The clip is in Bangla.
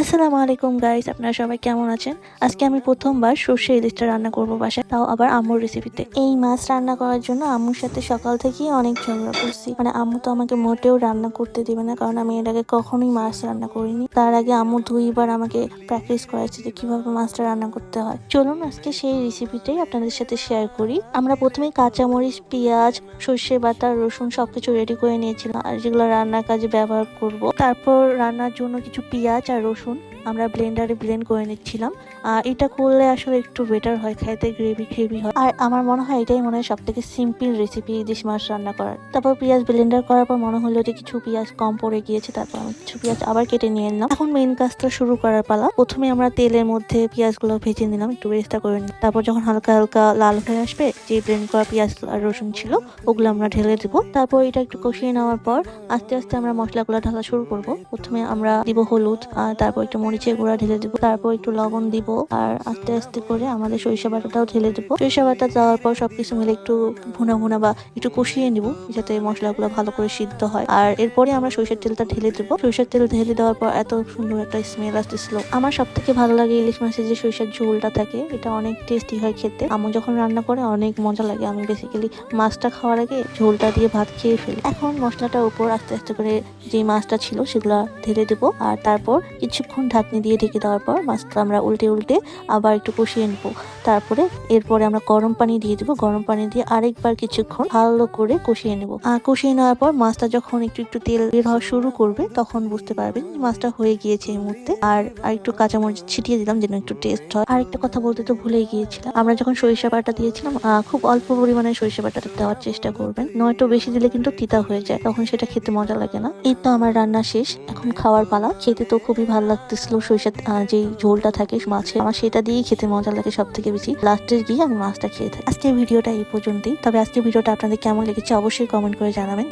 আসসালামু আলাইকুম গাইস আপনারা সবাই কেমন আছেন? আজকে আমি প্রথমবার সর্ষে ইলিশটা রান্না করব বাসায়। তাও আবার আম্মুর রেসিপিতে এই মাছ রান্না করার জন্য আম্মুর সাথে সকাল থেকেই অনেক ঝগড়া করছি। মানে আম্মু তো আমাকে মোটেও রান্না করতে দিবে না, কারণ আমি এর আগে কখনোই মাছ রান্না করিনি। তার আগে আম্মু দুইবার আমাকে প্র্যাকটিস করাচ্ছে যে কীভাবে মাছটা রান্না করতে হয়। চলুন আজকে সেই রেসিপিটাই আপনাদের সাথে শেয়ার করি। আমরা প্রথমে কাঁচামরিচ, পেঁয়াজ, সর্ষে বাটা, রসুন সবকিছু রেডি করে নিয়েছিলাম। আর যেগুলো রান্নার কাজে ব্যবহার করব। তারপর রান্নার জন্য কিছু পেঁয়াজ আর রসুন আসুন আমরা ব্লেন্ডারে ব্লেন্ড করে নিচ্ছিলাম। আর এটা করলে আসলে একটু বেটার হয় খাইতে গ্রেভি গ্রেভি হয়। আর আমার মনে হয় এটাই মনে হয় সব থেকে সিম্পল রেসিপি ইলিশ মাছ রান্না করার। তারপর পেঁয়াজ ব্লেন্ডার করার পর মনে হলো যে কিছু পেঁয়াজ কম পড়ে গিয়েছে, তারপর আমি কিছু পেঁয়াজ আবার কেটে নিয়ে নিলাম। এখন মেইন কাজটা শুরু করার পালা। প্রথমে আমরা তেলের মধ্যে পেঁয়াজগুলো ভেজে নিলাম, একটু বেরেস্তা করে নিলাম। তারপর যখন হালকা হালকা লাল হয়ে আসবে, যে ব্লেন্ড করা পেঁয়াজ আর রসুন ছিল, ওগুলো আমরা ঢেলে দিব। তারপর এটা একটু কষিয়ে নেওয়ার পর আস্তে আস্তে আমরা মশলাগুলো ঢালা শুরু করব। প্রথমে আমরা দিব হলুদ, আর তারপর একটু মরিচের গুঁড়া ঢেলে দিব, তারপর একটু লবণ দিব, আর আস্তে আস্তে করে আমাদের সরিষা বাটাটাও ঢেলে দিব। সরিষা বাটা দেওয়ার পর সবকিছু মিলে একটু ভুনা ভুনা বা একটু কষিয়ে নিব, যাতে মশলাগুলো ভালো করে সিদ্ধ হয়। আর এরপরে আমরা সরিষার তেলটা ঢেলে দেবো। সরিষার তেল ঢেলে দেওয়ার পর এত সুন্দর একটা স্মেল আসতেছিল। আমার সব থেকে ভালো লাগে ইলিশ মাছের যে সরিষার ঝোলটা থাকে, এটা অনেক টেস্টি হয় খেতে। আমু যখন রান্না করে, অনেক মজা লাগে। আমি বেসিক্যালি মাছটা খাওয়ার আগে ঝোলটা দিয়ে ভাত খেয়ে ফেলি। এখন মশলাটার উপর আস্তে আস্তে করে যে মাছটা ছিল, সেগুলো ঢেলে দেবো। আর তারপর কিছুক্ষণ ঢাকনি দিয়ে ঢেকে দেওয়ার পর মাছটা আমরা উল্টে উল্টে আবার একটু কষিয়ে নেব। তারপরে এরপরে আমরা গরম পানি দিয়ে দেবো। গরম পানি দিয়ে আরেকবার কিছুক্ষণ ভালো করে কষিয়ে নেব। কষিয়ে নেওয়ার পর মাছটা যখন একটু একটু তেল বের হওয়া শুরু করবে তখন বুঝতে পারবেন মাছটা হয়ে গিয়েছে এই মুহূর্তে। আর আর একটু কাঁচামরিচ ছিটিয়ে দিলাম যেন একটু টেস্ট হয়। আর একটা কথা বলতে তো ভুলেই গিয়েছিলাম। আমরা যখন সরিষা বাটা দিয়েছিলাম খুব অল্প পরিমাণে সরিষা বাটাটা দেওয়ার চেষ্টা করবেন। নয়তো বেশি দিলে কিন্তু তিতা হয়ে যায়, তখন সেটা খেতে মজা লাগে না। এই তো আমার রান্না শেষ, এখন খাওয়ার পালা। খেতে তো খুবই ভালো লাগতেছিল। সরিষা সরিষার যেই ঝোলটা থাকে মাছে আমার সেটা দিয়েই খেতে মজা লাগে সব থেকে বেশি। লাস্টে গিয়ে আমি মাছটা খেয়ে থাকি। আজকে ভিডিওটা এই পর্যন্তই। তবে আজকে ভিডিওটা আপনাদের কেমন লেগেছে অবশ্যই কমেন্ট করে জানাবেন।